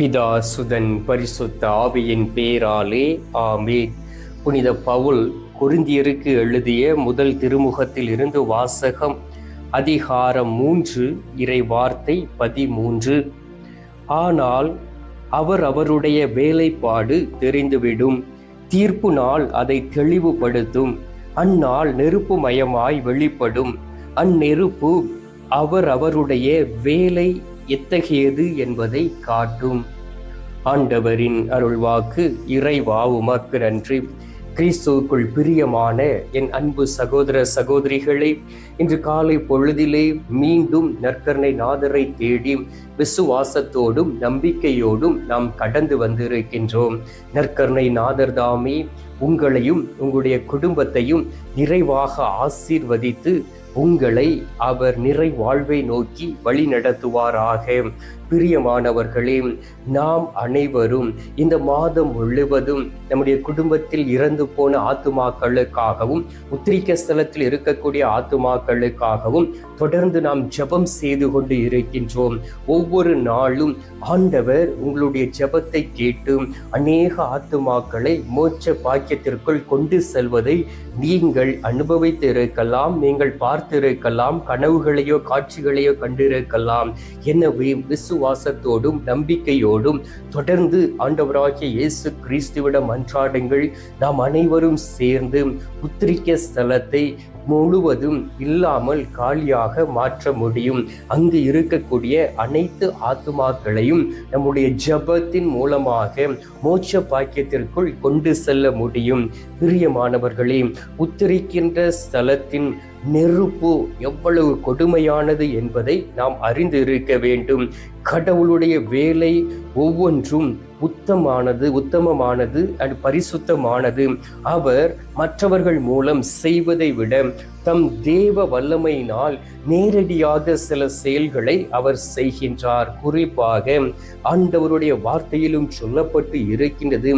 பிதா சுதன் பரிசுத்த ஆவியின் பேராலே ஆமேன். புனித பவுல் குருந்தியருக்கு எழுதிய முதல் திருமுகத்தில் இருந்து வாசகம் அதிகாரம் மூன்று இறை வார்த்தை பதிமூன்று. ஆனால் அவர் அவருடைய வேலைப்பாடு தெரிந்துவிடும். தீர்ப்பு நாள் அதை தெளிவுபடுத்தும். அந்நாள் நெருப்பு மயமாய் வெளிப்படும். அந்நெருப்பு அவர் அவருடைய வேலை எத்தகையது என்பதை காட்டும். ஆண்டவரின் அருள்வாக்கு இறைவா உமக்கு நன்றி கிறிஸ்துவுக்குள் பிரியமான என் அன்பு சகோதர சகோதரிகளை இன்று காலை பொழுதிலே மீண்டும் நற்கருணை நாதரை தேடி விசுவாசத்தோடும் நம்பிக்கையோடும் நாம் கடந்து வந்திருக்கின்றோம். நற்கருணை நாதர் தாமே உங்களையும் உங்களுடைய குடும்பத்தையும் நிறைவாக ஆசீர்வதித்து உங்களை அவர் நிறை வாழ்வை நோக்கி வழி நடத்துவாராக. பிரியமானவர்களே நாம் அனைவரும் இந்த மாதம் முழுவதும் நம்முடைய குடும்பத்தில் இறந்து போன ஆத்துமாக்களுக்காகவும் உத்திரிக்க ஸ்தலத்தில் இருக்கக்கூடிய ஆத்துமாக்களுக்காகவும் தொடர்ந்து நாம் ஜெபம் செய்து கொண்டு இருக்கின்றோம். ஒவ்வொரு நாளும் ஆண்டவர் உங்களுடைய ஜெபத்தை கேட்டு அநேக ஆத்துமாக்களை மோட்ச பாக்கியத்திற்குள் கொண்டு செல்வதை நீங்கள் அனுபவித்து இருக்கலாம் நீங்கள் பார்த்திருக்கலாம் கனவுகளையோ காட்சிகளையோ கண்டிருக்கலாம். எனவே விசுவாசத்தோடும் நம்பிக்கையோடும் தொடர்ந்து ஆண்டவராகிய இயேசு கிறிஸ்துவிடம் அன்றாடுங்கள். நாம் அனைவரும் சேர்ந்து புத்திரிக்க ஸ்தலத்தை முழுவதும் இல்லாமல் காலியாக மாற்ற முடியும். அங்கு இருக்கக்கூடிய அனைத்து ஆத்துமாக்களையும் நம்முடைய ஜபத்தின் மூலமாக மோட்ச பாக்கியத்திற்குள் கொண்டு செல்ல முடியும். பிரியமானவர்களே உத்தரிக்கின்ற ஸ்தலத்தின் நெருப்பு எவ்வளவு கொடுமையானது என்பதை நாம் அறிந்து இருக்க வேண்டும். கடவுளுடைய வேலை ஒவ்வொன்றும் உத்தமானது உத்தமமானது அண்ட் பரிசுத்தமானது. அவர் மற்றவர்கள் மூலம் செய்வதை விட தம் தேவ வல்லமையினால் நேரடியாக சில செயல்களை அவர் செய்கின்றார். குறிப்பாக ஆண்டவருடைய வார்த்தையிலும் சொல்லப்பட்டு இருக்கின்றது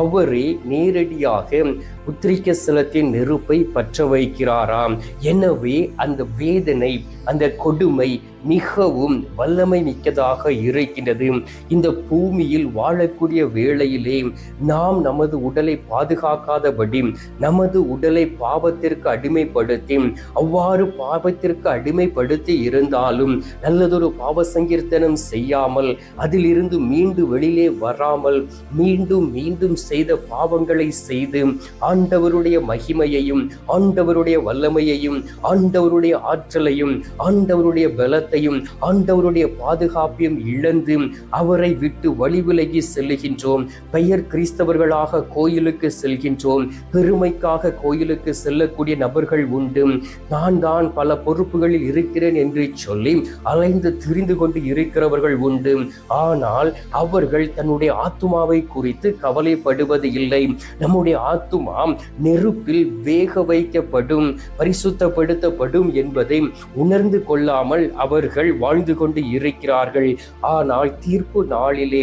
அவரே நேரடியாக உத்திரிக்க சிலத்தின் நெருப்பை பற்ற வைக்கிறாராம். எனவே அந்த வேதனை அந்த கொடுமை மிகவும் வல்லமை மிக்கதாக இருக்கின்றது. இந்த பூமியில் வாழக்கூடிய வேளையிலே நாம் நமது உடலை பாதுகாக்காதபடி நமது உடலை பாவத்திற்கு அடிமைப்படுத்தி அவ்வாறு பாவத்திற்கு அடிமைப்படுத்தி இருந்தாலும் நல்லதொரு பாவ சங்கீர்த்தனம் செய்யாமல் அதிலிருந்து மீண்டு வெளியிலே வராமல் மீண்டும் மீண்டும் செய்த பாவங்களை செய்து ஆண்டவருடைய மகிமையையும் ஆண்டவருடைய வல்லமையையும் ஆண்டவருடைய ஆற்றலையும் ஆண்டவருடைய பலத்தை பலத்தையும் ஆண்டவருடைய பாதுகாப்பையும் இழந்து அவரை விட்டு வழிவிலகி செல்லுகின்றோம். பெயர் கிறிஸ்தவர்களாக கோயிலுக்கு செல்கின்றோம். பெருமைக்காக கோயிலுக்கு செல்லக்கூடிய நபர்கள் உண்டு. நான் தான் பல பொறுப்புகளில் இருக்கிறேன் என்று சொல்லி அலைந்து திரிந்து கொண்டு இருக்கிறவர்கள் உண்டு. ஆனால் அவர்கள் தன்னுடைய ஆத்துமாவை குறித்து கவலைப்படுவது இல்லை. நம்முடைய ஆத்துமா நெருப்பில் வேக வைக்கப்படும் பரிசுத்தப்படுத்தப்படும் என்பதை உணர்ந்து கொள்ளாமல் அவர் அவர்கள் வாழ்ந்து கொண்டு இருக்கிறார்கள். ஆனால் தீர்ப்பு நாளிலே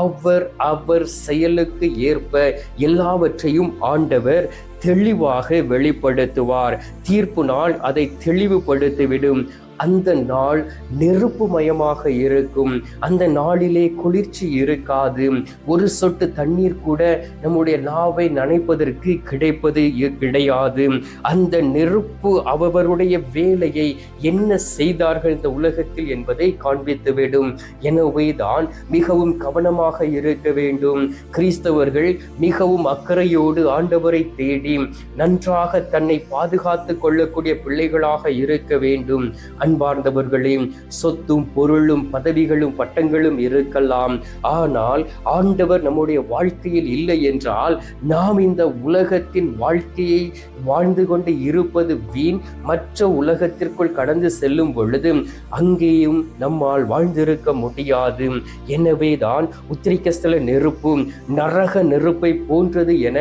அவர் அவர் செயலுக்கு ஏற்ப எல்லாவற்றையும் ஆண்டவர் தெளிவாக வெளிப்படுத்துவார். தீர்ப்பு நாள் அதை தெளிவுபடுத்திவிடும். அந்த நாள் நெருப்புமயமாக இருக்கும். அந்த நாளிலே குளிர்ச்சி இருக்காது. ஒரு சொட்டு தண்ணீர் கூட நம்முடைய நாவை நனைப்பதற்கு கிடைப்பது கிடையாது. அந்த நெருப்பு அவருடைய வேலையை என்ன செய்தார்கள் இந்த உலகத்தில் என்பதை காண்பித்துவிடும் எனவே தான் மிகவும் கவனமாக இருக்க வேண்டும். கிறிஸ்தவர்கள் மிகவும் அக்கறையோடு ஆண்டவரை தேடி நன்றாக தன்னை பாதுகாத்துக் கொள்ளக்கூடிய பிள்ளைகளாக இருக்க வேண்டும். அன்பார்ந்தவர்களே சொத்தும் பொருளும் பதவிகளும் பட்டங்களும் இருக்கலாம். ஆனால் ஆண்டவர் நம்முடைய வாழ்க்கையில் இல்லை என்றால் நாம் இந்த உலகத்தின் வாழ்க்கையை வாழ்ந்து கொண்டு இருப்பது வீண். மற்ற உலகத்திற்குள் கடந்து செல்லும் பொழுது அங்கேயும் நம்மால் வாழ்ந்திருக்க முடியாது. எனவே தான் உத்திரிக்கஸ்தல நெருப்பு நரக நெருப்பை போன்றது என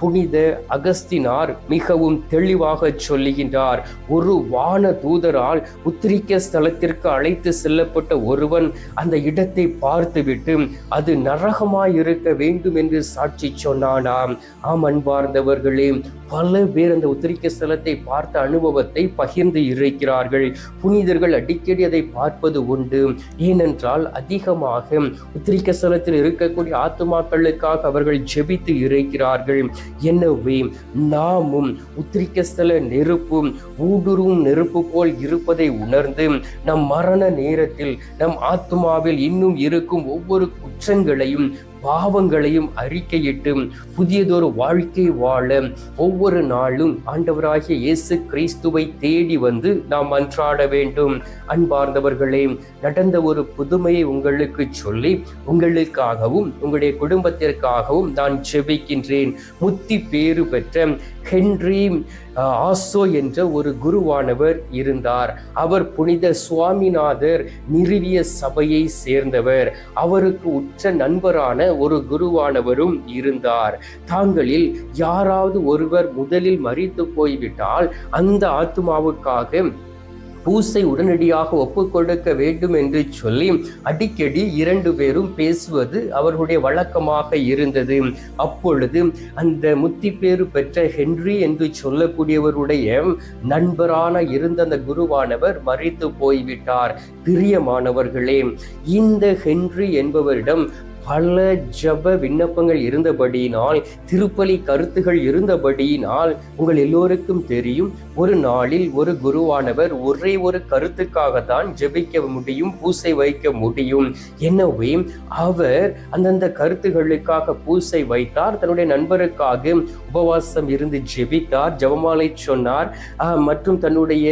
புனித அகஸ்தினார் மிகவும் தெளிவாக சொல்லுகின்றார். ஒரு வான தூதரால் உத்திரிக்க ஸ்தலத்திற்கு அழைத்து செல்லப்பட்ட ஒருவன் அந்த இடத்தை பார்த்துவிட்டு அது நரகமாய் இருக்க வேண்டும் என்று சாட்சி சொன்னானாம். ஆம் அன்பார்ந்தவர்களே பல பேர் அந்த உத்திரிக்க ஸ்தலத்தை பார்த்த அனுபவத்தை பகிர்ந்து இருக்கிறார்கள். புனிதர்கள் அடிக்கடி அதை பார்ப்பது உண்டு. ஏனென்றால் அதிகமாக உத்திரிக்க ஸ்தலத்தில் இருக்கக்கூடிய ஆத்துமாக்களுக்காக அவர்கள் ஜெபித்து இருக்கிறார்கள். எனவே நாமும் உத்திரிக்கஸ்தல நெருப்பும் ஊடுருவும் நெருப்பு போல் இருப்பதை உணர்ந்து நம் மரண நேரத்தில் நம் ஆத்மாவில் இன்னும் இருக்கும் ஒவ்வொரு குற்றங்களையும் பாவங்களையும் அறிக்கையிட்டு புதியதொரு வாழ்க்கை வாழ ஒவ்வொரு நாளும் ஆண்டவராகிய இயேசு கிறிஸ்துவை தேடி வந்து நாம் அன்றாட வேண்டும். அன்பார்ந்தவர்களே நடந்த ஒரு புதுமையை உங்களுக்கு சொல்லி உங்களுக்காகவும் உங்களுடைய குடும்பத்திற்காகவும் நான் செபிக்கின்றேன் முத்தி பேறு பெற்ற ஹென்றி ஆசோ என்ற ஒரு குருவானவர் இருந்தார். அவர் புனித சுவாமிநாதர் நிறுவிய சபையை சேர்ந்தவர். அவருக்கு உற்ற நண்பரான ஒரு குருவானவரும் இருந்தார். தாங்களில் யாராவது ஒருவர் முதலில் மறித்து போய்விட்டால் அந்த ஆத்மாவுக்காக பூசை உடனடியாக ஒப்புக்கொடுக்க வேண்டும் என்று சொல்லி அடிக்கடி இரண்டு பேரும் பேசுவது அவர்களுடைய வழக்கமாக இருந்தது. அப்பொழுது அந்த முத்தி பேறு பெற்ற ஹென்றி என்று சொல்லக்கூடியவருடைய நண்பரான இருந்த அந்த குருவானவர் மறித்து போய்விட்டார். பிரியமானவர்களே இந்த ஹென்றி என்பவரிடம் பல ஜப விண்ணப்பங்கள் இருந்தபடியினால் திருப்பலி கருத்துகள் இருந்தபடியினால் உங்கள் எல்லோருக்கும் தெரியும். ஒரு நாளில் ஒரு குருவானவர் ஒரே ஒரு கருத்துக்காக தான் ஜெபிக்க முடியும் பூசை வைக்க முடியும். எனவே அவர் அந்தந்த கருத்துகளுக்காக பூசை வைத்தார். தன்னுடைய நண்பருக்காக உபவாசம் இருந்து ஜெபித்தார் ஜபமாலை சொன்னார். மற்றும் தன்னுடைய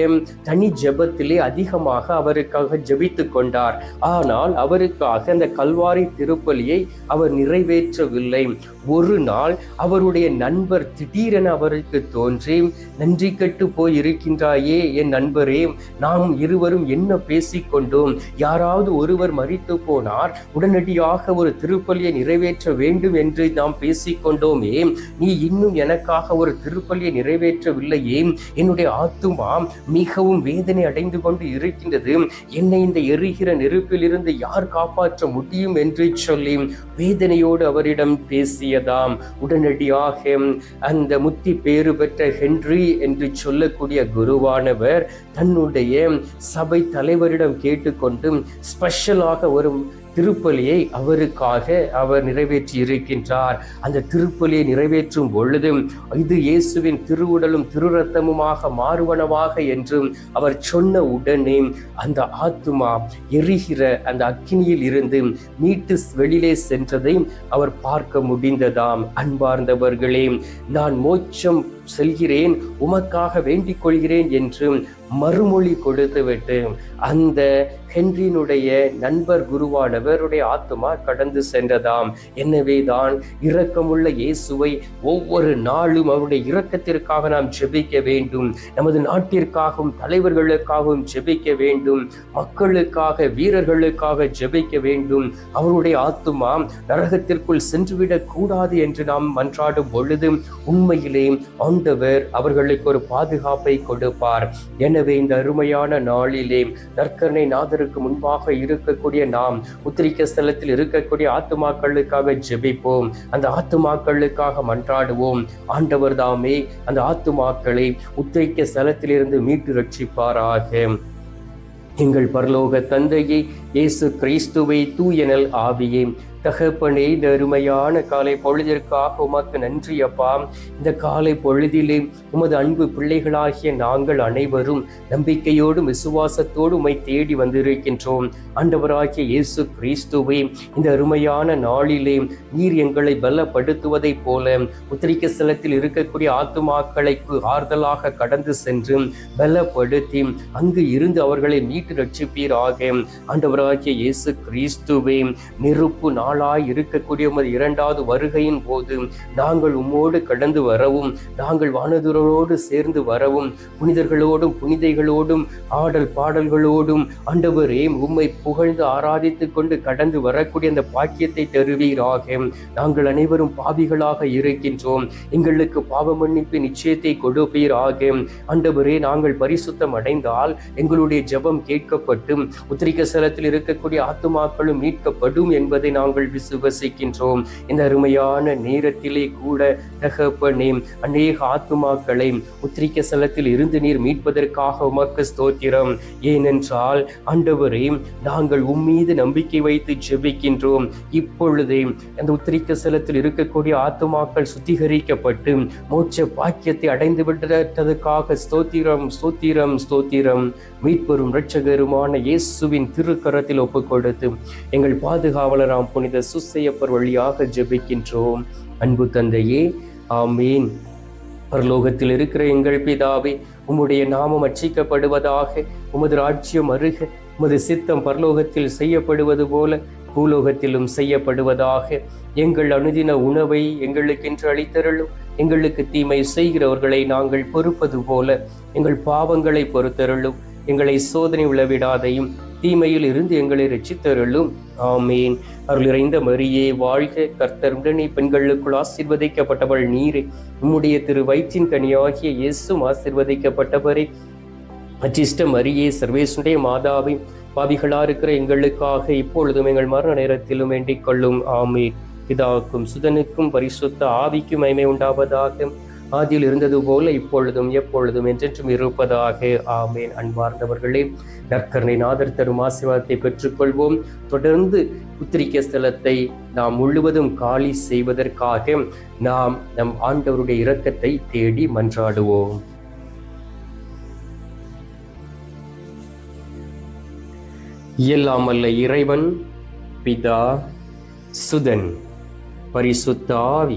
தனி ஜெபத்திலே அதிகமாக அவருக்காக ஜெபித்து கொண்டார். ஆனால் அவருக்காக அந்த கல்வாரி திருப்பலி பலியை அவர் நிறைவேற்றவில்லை. ஒரு நாள் அவருடைய நண்பர் திடீரென அவருக்கு தோன்றி நன்றி கட்டு போய் இருக்கின்றாயே என் நண்பரே நாம் இருவரும் என்ன பேசிக்கொண்டோம் யாராவது ஒருவர் மறித்து போனார் உடனடியாக ஒரு திருப்பலியை நிறைவேற்ற வேண்டும் என்று நாம் பேசிக்கொண்டோமே நீ இன்னும் எனக்காக ஒரு திருப்பலியை நிறைவேற்றவில்லையே. என்னுடைய ஆத்துமா மிகவும் வேதனை அடைந்து கொண்டு இருக்கின்றது. என்னை இந்த எரிகிற நெருப்பிலிருந்து யார் காப்பாற்ற முடியும் என்று சொல்லி வேதனையோடு அவரிடம் பேசியதாம். உடனடியாக அந்த முத்தி பேறு பெற்ற ஹென்றி என்று சொல்லக்கூடிய குருவானவர் தன்னுடைய சபை தலைவரிடம் கேட்டுக்கொண்டு ஸ்பெஷலாக ஒரு திருப்பலியை அவருக்காக அவர் நிறைவேற்றி இருக்கின்றார். அந்த திருப்பலியை நிறைவேற்றும் பொழுது இது இயேசுவின் திருவுடலும் திருரத்தமுமாக மாறுவனவாக என்றும் அவர் சொன்ன உடனே அந்த ஆத்துமா எரிகிற அந்த அக்கினியில் இருந்து மீட்டு வெளியிலே சென்றதை அவர் பார்க்க முடிந்ததாம். அன்பார்ந்தவர்களே நான் மோட்சம் செல்கிறேன் உமக்காக வேண்டிக் கொள்கிறேன் என்று மறுமொழி கொடுத்துவிட்டு அந்த ஹென்றினுடைய நண்பர் குருவானவருடைய ஆத்மா கடந்து சென்றதாம். எனவே தான் இரக்கமுள்ள இயேசுவை ஒவ்வொரு நாளும் அவருடைய இரக்கத்திற்காக நாம் ஜெபிக்க வேண்டும். நமது நாட்டிற்காகவும் தலைவர்களுக்காகவும் ஜெபிக்க வேண்டும். மக்களுக்காக வீரர்களுக்காக ஜெபிக்க வேண்டும். அவருடைய ஆத்மா நரகத்திற்குள் சென்றுவிடக் கூடாது என்று நாம் மன்றாடும் பொழுது உண்மையிலே ஆண்டவர் அவர்களுக்கு ஒரு பாதுகாப்பை கொடுப்பார். எனவே இந்த அருமையான நாளிலே நற்கருணை நாதருக்கு முன்பாக இருக்கக்கூடிய நாம் உத்திரிக்க ஸ்தலத்தில் இருக்கக்கூடிய ஆத்துமாக்களுக்காக ஜெபிப்போம். அந்த ஆத்துமாக்களுக்காக மன்றாடுவோம். ஆண்டவர் தாமே அந்த ஆத்துமாக்களை உத்திரிக்க ஸ்தலத்திலிருந்து மீட்டு ரட்சிப்பாராக. எங்கள் பரலோக தந்தையை இயேசு கிறிஸ்துவை தூயனல் ஆவியே தகப்பனே இந்த அருமையான காலை பொழுதிற்காக உமக்கு நன்றி அப்பா. இந்த காலை பொழுதிலே உமது அன்பு பிள்ளைகளாகிய நாங்கள் அனைவரும் நம்பிக்கையோடும் விசுவாசத்தோடு உமை தேடி வந்திருக்கின்றோம். ஆண்டவராகிய இயேசு கிறிஸ்துவை இந்த அருமையான நாளிலே நீர் எங்களை பலப்படுத்துவதைப் போல உத்திரிக்க ஸ்தலத்தில் இருக்கக்கூடிய ஆத்துமாக்களை ஆறுதலாக கடந்து சென்று பலப்படுத்தி அங்கு இருந்து அவர்களை மீட்டு ரட்சிப்பீராக. ஆண்டவராகிய இயேசு கிறிஸ்துவை நெருப்பு நாள் ஆளாய் இருக்கக்கூடிய உமது இரண்டாவது வருகையின் போது நாங்கள் உம்மோடு கடந்து வரவும் நாங்கள் வானதுரோடு சேர்ந்து வரவும் புனிதர்களோடும் புனிதைகளோடும் ஆடல் பாடல்களோடும் ஆண்டவரே உம்மை புகழ்ந்து ஆராதித்துக் கொண்டு கடந்து வரக்கூடிய அந்த பாக்கியத்தை தருவீராக. நாங்கள் அனைவரும் பாவிகளாக இருக்கின்றோம். எங்களுக்கு பாவ மன்னிப்பு நிச்சயத்தை கொடுப்பீராக. ஆண்டவரே நாங்கள் பரிசுத்தம் அடைந்தால் எங்களுடைய ஜெபம் கேட்கப்பட்டு உத்திரிக்க ஸ்தலத்தில் இருக்கக்கூடிய ஆத்துமாக்களும் மீட்கப்படும் என்பதை நாங்கள் நாங்கள் விசுவசிக்கின்றோம். இந்த அருமையான நேரத்திலே கூட தகப்பனே அநேக ஆத்துமாக்களை உத்திரிக்க ஸ்தலத்தில் இருந்து நீர் மீட்பதற்காக உமக்கு ஸ்தோத்திரம். ஏனென்றால் ஆண்டவரே நாங்கள் உம்மீது நம்பிக்கை வைத்து ஜெபிக்கின்றோம். இப்பொழுதே அந்த உத்திரிக்க ஸ்தலத்தில் இருக்கக்கூடிய ஆத்துமாக்கள் சுத்திகரிக்கப்பட்டு மோட்ச பாக்கியத்தை அடைந்து விட்டதற்காக ஸ்தோத்திரம் ஸ்தோத்திரம் ஸ்தோத்திரம். மீட்பெரும் இரட்சகருமான இயேசுவின் திருக்கரத்தில் ஒப்புக் கொடுத்து எங்கள் பாதுகாவலராம் புனித சுசையப்பர் வழியாக ஜெபிக்கின்றோம். அன்பு தந்தையே ஆமீன். பரலோகத்தில் இருக்கிற எங்கள் பிதாவே உம்முடைய நாமம் அச்சிக்கப்படுவதாக உமது ராஜ்யம் அருக உமது சித்தம் பரலோகத்தில் செய்யப்படுவது போல பூலோகத்திலும் செய்யப்படுவதாக எங்கள் அனுதின உணவை எங்களுக்கென்று அளித்தருளும். எங்களுக்கு தீமை செய்கிறவர்களை நாங்கள் பொறுப்பது போல எங்கள் பாவங்களை பொறுத்தருளும். எங்களை சோதனை உளவிடாதையும் தீமையில் இருந்து எங்களை ரட்சித்தருளும். ஆமேன். அருள் இறைந்த மரியே வாழ்க கர்த்தர். உடனே பெண்களுக்குள் ஆசிர்வதிக்கப்பட்டவள் நீரே. உம்முடைய திரு வயிற்றின் கனியாகிய இயேசும் ஆசிர்வதிக்கப்பட்டவரே. அச்சிஷ்ட மரியே சர்வேசுடைய மாதாவை பாவிகளா இருக்கிற எங்களுக்காக இப்பொழுதும் எங்கள் மரண நேரத்திலும் வேண்டிக் கொள்ளும். ஆமீன். இதாக்கும் சுதனுக்கும் பரிசுத்த ஆவிக்கும் மைமை உண்டாவதாகும் ஆதியில் இருந்தது போல இப்பொழுதும் எப்பொழுதும் என்றென்றும் இருப்பதாக. ஆமேன். அன்பார்ந்தவர்களே நற்கரணை நாதர் தரும் ஆசீர்வாதத்தை பெற்றுக்கொள்வோம். தொடர்ந்து புத்திரிக்க ஸ்தலத்தை நாம் முழுவதும் காலி செய்வதற்காக நாம் நம் ஆண்டவருடைய இரக்கத்தை தேடி மன்றாடுவோம். இயலாமல்ல இறைவன் பிதா சுதன் பரிசுத்தாவி